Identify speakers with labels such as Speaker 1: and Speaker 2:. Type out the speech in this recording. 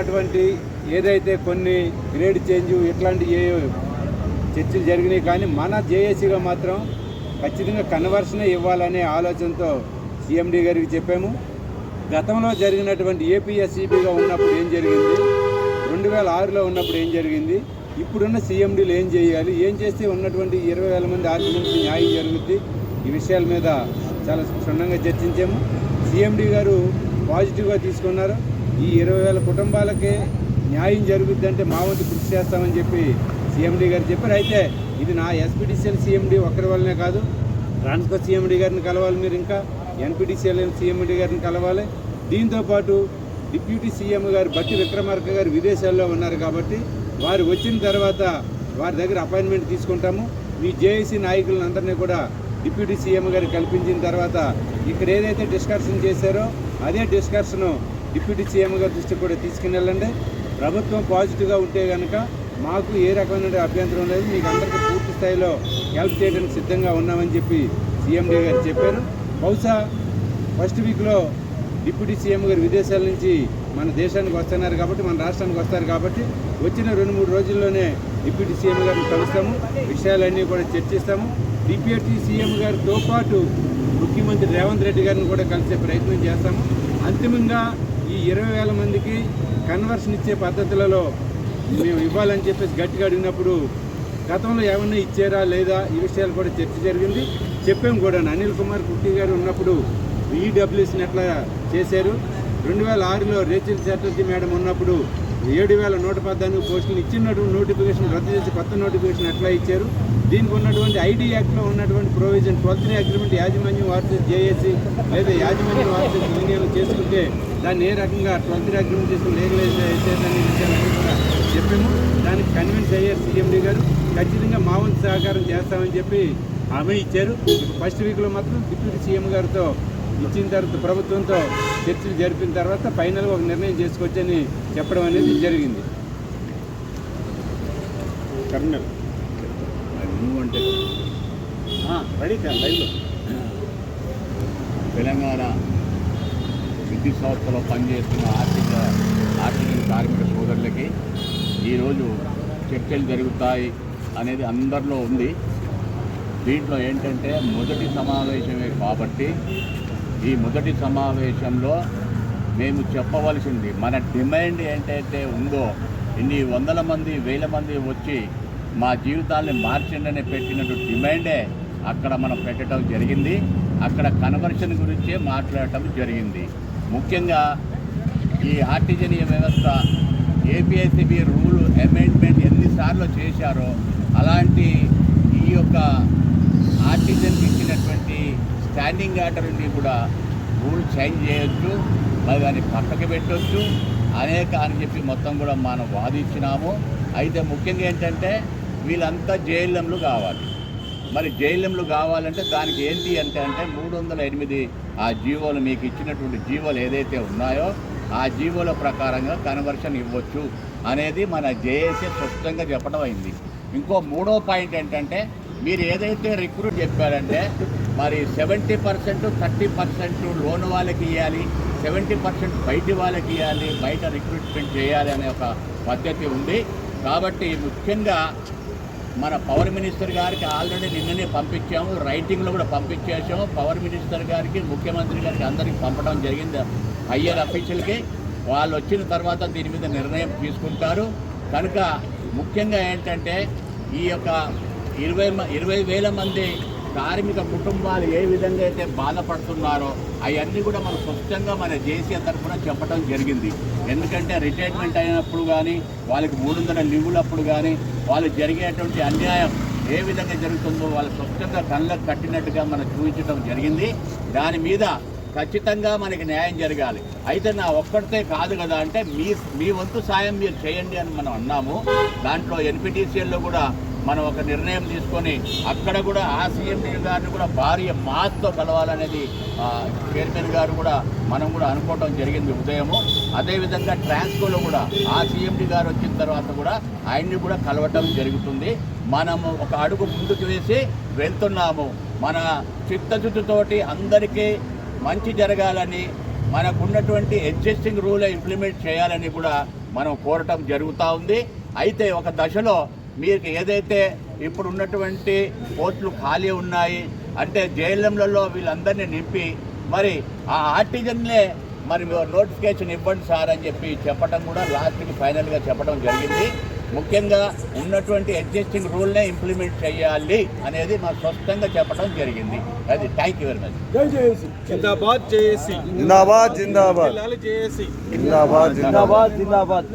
Speaker 1: అటువంటి ఏదైతే కొన్ని గ్రేడ్ చేంజ్ ఇట్లాంటి ఏ చర్చలు జరిగినాయి కానీ మన జేఏసీగా మాత్రం ఖచ్చితంగా కన్వర్షనే ఇవ్వాలనే ఆలోచనతో సీఎండీ గారికి చెప్పాము. గతంలో జరిగినటువంటి ఏపీఎస్సీబీగా ఉన్నప్పుడు ఏం జరిగింది? రెండు వేల ఆరులో ఉన్నప్పుడు ఏం జరిగింది? ఇప్పుడున్న సీఎండీలు ఏం చేయాలి? ఏం చేస్తే ఉన్నటువంటి ఇరవై వేల మంది ఆర్టిజన్స్ న్యాయం జరుగుద్ది? ఈ విషయాల మీద చాలా క్షుణ్ణంగా చర్చించాము. సీఎండీ గారు పాజిటివ్గా తీసుకున్నారు. ఈ ఇరవై వేల కుటుంబాలకే న్యాయం జరుగుద్దంటే మా వంతు కృషి చేస్తామని చెప్పి సీఎండీ గారు చెప్పారు. అయితే ఇది నా ఎస్పీడీసీఎల్ సీఎండీ ఒక్కరి వల్లనే కాదు ట్రాన్స్ఫర్ సీఎండీ గారిని కలవాలి మీరు ఇంకా ఎన్పీడీసీఎల్ సీఎండీ గారిని కలవాలి. దీంతోపాటు డిప్యూటీ సీఎం గారు బట్టి విక్రమార్క గారు విదేశాల్లో ఉన్నారు కాబట్టి వారు వచ్చిన తర్వాత వారి దగ్గర అపాయింట్మెంట్ తీసుకుంటాము. మీ జేఏసీ నాయకులందరినీ కూడా డిప్యూటీ సీఎం గారు కల్పించిన తర్వాత ఇక్కడ ఏదైతే డిస్కషన్ చేశారో అదే డిస్కషను డిప్యూటీ సీఎంగా దృష్టి కూడా తీసుకుని వెళ్ళండి ప్రభుత్వం పాజిటివ్గా ఉంటే కనుక మాకు ఏ రకమైన అభ్యంతరం లేదు. మీకు అందరికీ పూర్తి స్థాయిలో హెల్ప్ చేయడానికి సిద్ధంగా ఉన్నామని చెప్పి సీఎండీ గారు చెప్పారు. బహుశా ఫస్ట్ వీక్లో డిప్యూటీ సీఎం గారు విదేశాల నుంచి మన దేశానికి వస్తున్నారు కాబట్టి మన రాష్ట్రానికి వస్తారు కాబట్టి వచ్చిన రెండు మూడు రోజుల్లోనే డిప్యూటీ సీఎం గారిని కలుస్తాము. విషయాలన్నీ కూడా చర్చిస్తాము. డిప్యూటీ సీఎం గారితో పాటు ముఖ్యమంత్రి రేవంత్ రెడ్డి గారిని కూడా కలిసే ప్రయత్నం చేస్తాము. అంతిమంగా ఈ ఇరవై వేల మందికి కన్వర్షన్ ఇచ్చే పద్ధతులలో మేము ఇవ్వాలని చెప్పేసి గట్టిగా అడిగినప్పుడు గతంలో ఏమన్నా ఇచ్చారా లేదా ఈ విషయాలు కూడా చర్చ జరిగింది. చెప్పాము కూడా. అనిల్ కుమార్ కుట్టి గారు ఉన్నప్పుడు ఈడబ్ల్యూసీని ఎట్లా చేశారు? రెండు వేల ఆరులో రేచల్ చాటర్జీ మేడం ఉన్నప్పుడు ఏడు వేల నూట పద్నాలుగు పోస్టులు ఇచ్చినటువంటి నోటిఫికేషన్ రద్దు చేసి కొత్త నోటిఫికేషన్ ఎట్లా ఇచ్చారు? దీనికి ఉన్నటువంటి ఐటీ యాక్ట్లో ఉన్నటువంటి ప్రొవిజన్ ట్వెల్త్ అగ్రిమెంట్ యాజమాన్యం వర్సెస్ జేఏసీ లేదా యాజమాన్యం వర్సెస్ వినియోగం చేసుకుంటే దాన్ని ఏ రకంగా ట్వెల్త్ అగ్రిమెంట్ చేసుకుని లీగలైజ్ చేసేదని కూడా చెప్పాము. దానికి కన్విన్స్ అయ్యారు సీఎండీ గారు. ఖచ్చితంగా మా వంతు సహకారం చేస్తామని చెప్పి హామీ ఇచ్చారు. ఫస్ట్ వీక్లో మాత్రం డిప్యూటీ సీఎం గారితో ఇచ్చిన తర్వాత ప్రభుత్వంతో చర్చలు జరిపిన తర్వాత ఫైనల్గా ఒక నిర్ణయం చేసుకోవచ్చని చెప్పడం అనేది జరిగింది. కర్నల్.
Speaker 2: అంటే
Speaker 1: రెడీ సార్ లైవ్లో
Speaker 2: తెలంగాణ విద్యుత్ సంస్థలో పనిచేస్తున్న ఆర్థిక ఆర్థిక కార్మిక సోదరులకి ఈరోజు చర్చలు జరుగుతాయి అనేది అందరిలో ఉంది. దీంట్లో ఏంటంటే మొదటి సమావేశమే కాబట్టి ఈ మొదటి సమావేశంలో మేము చెప్పవలసింది మన డిమాండ్ ఏంటైతే ఉందో ఇన్ని వందల మంది వేల మంది వచ్చి మా జీవితాల్ని మార్చండి పెట్టినట్టు డిమాండే అక్కడ మనం పెట్టడం జరిగింది. అక్కడ కన్వర్షన్ గురించే మాట్లాడటం జరిగింది. ముఖ్యంగా ఈ ఆర్టిజనీయ వ్యవస్థ ఏపీఐసిబి రూల్ అమెండ్మెంట్ ఎన్నిసార్లు చేశారో అలాంటి ఈ యొక్క ఆర్టిజన్కి స్టాండింగ్ ఆర్డర్ని కూడా రూల్ చేంజ్ చేయొచ్చు మరి దాన్ని పక్కకి పెట్టొచ్చు. అనేక అని చెప్పి మొత్తం కూడా మనం వాదించినాము. అయితే ముఖ్యంగా ఏంటంటే వీళ్ళంతా జైలంలు కావాలి. మరి జైలంలు కావాలంటే దానికి ఏంటి అంటే అంటే మూడు వందల ఎనిమిది ఆ జీవోలు మీకు ఇచ్చినటువంటి జీవోలు ఏదైతే ఉన్నాయో ఆ జీవోల ప్రకారంగా కన్వర్షన్ ఇవ్వచ్చు అనేది మన జేఏసీ స్పష్టంగా చెప్పడం అయింది. ఇంకో మూడో పాయింట్ ఏంటంటే మీరు ఏదైతే రిక్రూట్ చెప్పారంటే మరి seventy percent thirty percent loan వాళ్ళకి ఇవ్వాలి సెవెంటీ పర్సెంట్ బయటి వాళ్ళకి ఇవ్వాలి బయట రిక్రూట్మెంట్ చేయాలి అనే ఒక పద్ధతి ఉంది. కాబట్టి ముఖ్యంగా మన పవర్ మినిస్టర్ గారికి ఆల్రెడీ నిన్ననే పంపించాము రైటింగ్లో కూడా పంపించేసాము పవర్ మినిస్టర్ గారికి ముఖ్యమంత్రి గారికి అందరికి పంపడం జరిగింది హయ్యర్ అఫీషియల్కి. వాళ్ళు వచ్చిన తర్వాత దీని మీద నిర్ణయం తీసుకుంటారు. కనుక ముఖ్యంగా ఏంటంటే ఈ యొక్క ఇరవై మ- ఇరవై వేల మంది కార్మిక కుటుంబాలు ఏ విధంగా అయితే బాధపడుతున్నారో అవన్నీ కూడా మనం స్పష్టంగా మన జేసీ తరఫున చెప్పడం జరిగింది. ఎందుకంటే రిటైర్మెంట్ అయినప్పుడు కానీ వాళ్ళకి మూడు వందల లీవులప్పుడు కానీ వాళ్ళు జరిగేటువంటి అన్యాయం ఏ విధంగా జరుగుతుందో వాళ్ళు స్పష్టంగా కళ్ళకు కట్టినట్టుగా మనం చూపించడం జరిగింది. దాని మీద ఖచ్చితంగా మనకి న్యాయం జరగాలి. అయితే నా ఒక్కడితే కాదు కదా అంటే మీ మీ వంతు సాయం మీరు చేయండి అని మనం అన్నాము. దాంట్లో ఎన్పిటిసిఎల్లో కూడా మనం ఒక నిర్ణయం తీసుకొని అక్కడ కూడా ఆ సీఎండీ గారిని కూడా భార్య మాతో కలవాలనేది చైర్మన్ గారు కూడా మనం కూడా అనుకోవడం జరిగింది ఉదయము. అదేవిధంగా ట్రాన్స్కోలో కూడా ఆ సీఎండీ గారు వచ్చిన తర్వాత కూడా ఆయన్ని కూడా కలవటం జరుగుతుంది. మనము ఒక అడుగు ముందుకు వేసి వెళ్తున్నాము. మన చిత్తశుద్ధితోటి అందరికీ మంచి జరగాలని మనకున్నటువంటి ఎగ్జిస్టింగ్ రూల్ ఇంప్లిమెంట్ చేయాలని కూడా మనం కోరటం జరుగుతూ ఉంది. అయితే ఒక దశలో మీకు ఏదైతే ఇప్పుడు ఉన్నటువంటి పోస్టులు ఖాళీ ఉన్నాయి అంటే జైళ్ళలో వీళ్ళందరినీ నింపి మరి ఆ ఆర్టిజన్లే మరి మీరు నోటిఫికేషన్ ఇవ్వండి సార్ అని చెప్పి చెప్పడం కూడా లాస్ట్కి ఫైనల్గా చెప్పడం జరిగింది. ముఖ్యంగా ఉన్నటువంటి ఎగ్జిస్టింగ్ రూల్నే ఇంప్లిమెంట్ చేయాలి అనేది మా స్పష్టంగా చెప్పడం జరిగింది. అది థ్యాంక్ యూ వెరీ మచ్
Speaker 3: జిందాబాద్ జేఏసీ.
Speaker 4: జిందాబాద్ జిందాబాద్.
Speaker 3: జేఏసీ.
Speaker 4: జిందాబాద్. జిందాబాద్
Speaker 3: జిందాబాద్.